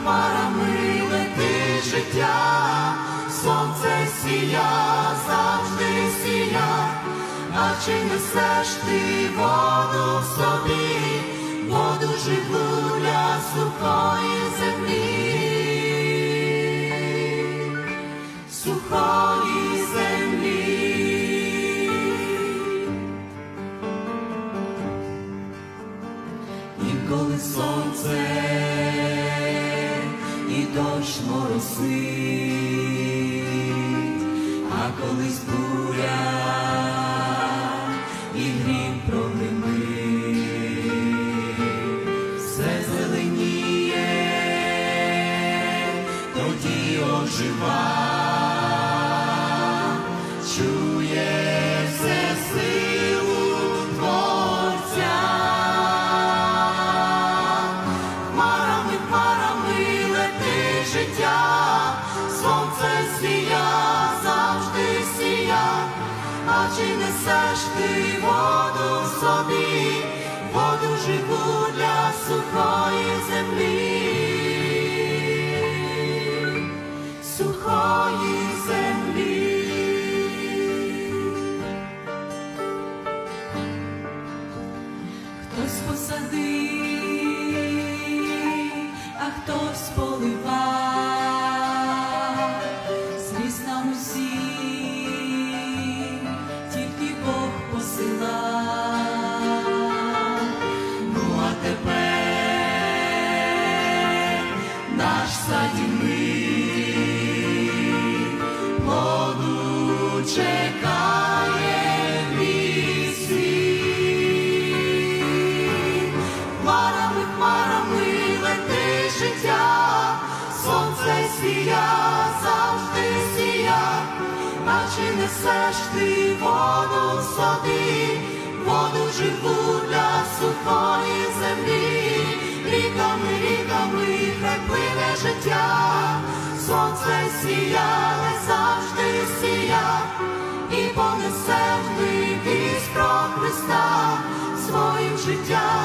хмарами лети життя, сонце сія, завжди сія, а чи несеш ти воду в собі, воду живу для сухої землі, сухої землі. Інколи сонце дощ моросить, а колись буря і грім прогримить, все зеленіє, тоді ожива, чи несеш ти воду в собі, воду живу для сухої землі, сухої землі. Хтось посадив, а хтось поливав, зріс нам Посилав. Ну а тепер наш садівник плоду чекає а чи несеш ти воду собі, воду живу для сухої землі, ріками, ріками хай плине життя, сонце сія, не завжди сія, і понесе в вість про Христа своїм життям.